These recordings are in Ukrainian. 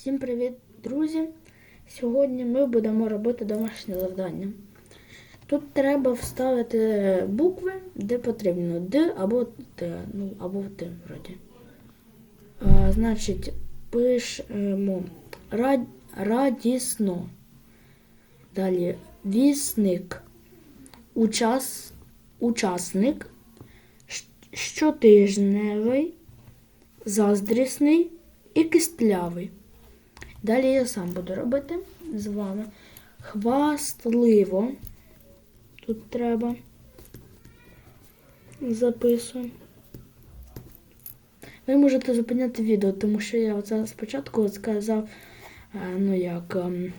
Всім привіт, друзі! Сьогодні ми будемо робити домашнє завдання. Тут треба вставити букви, де потрібно Д або Т, ну або Т вроді. А, значить, пишемо рад, радісно. Далі вісник, учас, учасник, щотижневий, заздрісний і кистлявий. Далі я сам буду робити з вами. Хвастливо. Тут треба. Записуємо. Ви можете зупиняти відео, тому що я оце спочатку сказав, е, ну як, ем,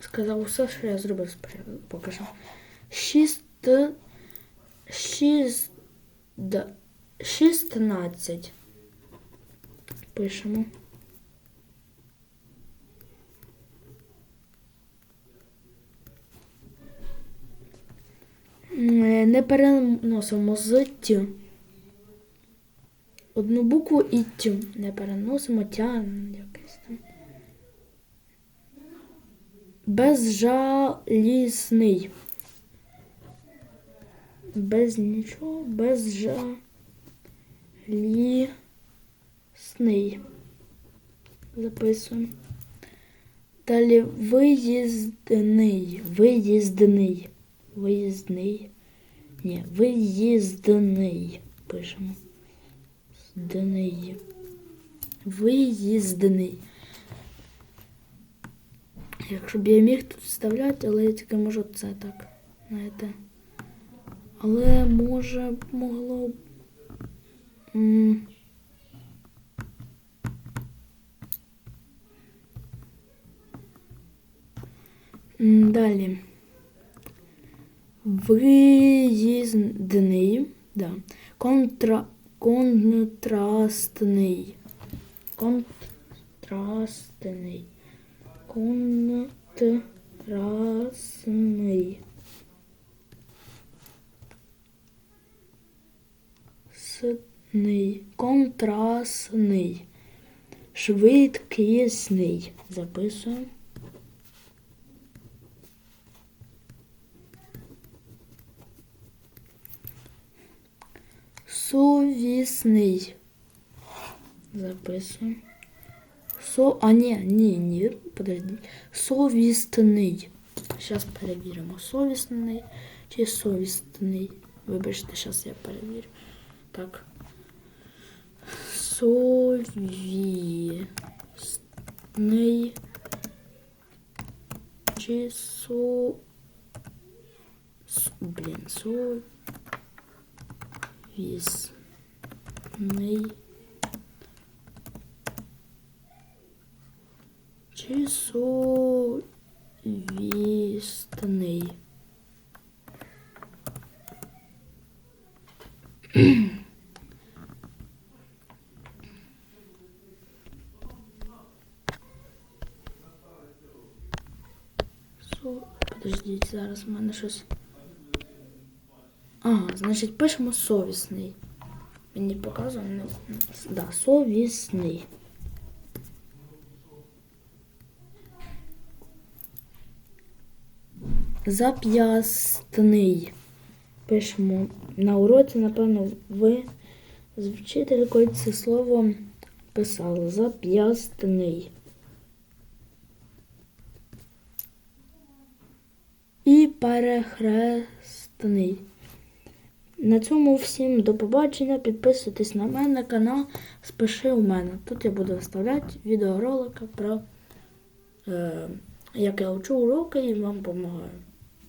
сказав усе, що я зробив спочатку. Покажу. Шість, шість, шістнадцять. Пишемо. Не переносимо з тю. Одну букву і тю. Не переносимо тя якесь там. Безжалісний. Без нічого, безжалісний. Записуємо. Далі виїздний. Виїздний. Виїздний. Ні, виїздний. Пишемо. Здний. Виїздний. Якщо б я міг тут вставляти, але я тільки можу це так. Знаєте. Але може могло б. Далі. Виїздний. Да. Контра... Контрастний. Контрастний. Контрастний. Сний. Контрастний. Швидкісний. Записуємо. Совісний. Записуємо. Со... А, ні, ні, ні, подожди. Совісний. Зараз перевіримо. Совісний чи совісний. Вибачте, зараз я перевірю. Так. Совісний. Чи со... С- Блін, со... Вісний. Чи совісний. Со... Подождіть, зараз в мене щось. Ага, значить, пишемо совісний. Мені показує, ну, да, совісний. Зап'ястний. Пишемо на уроці, напевно, ви з вчителькою це слово писали. Зап'ястний. І перехресний. На цьому всім до побачення. Підписуйтесь на мене канал, спиши у мене. Тут я буду вставляти відеоролики про е, як я вчу уроки і вам допомагаю.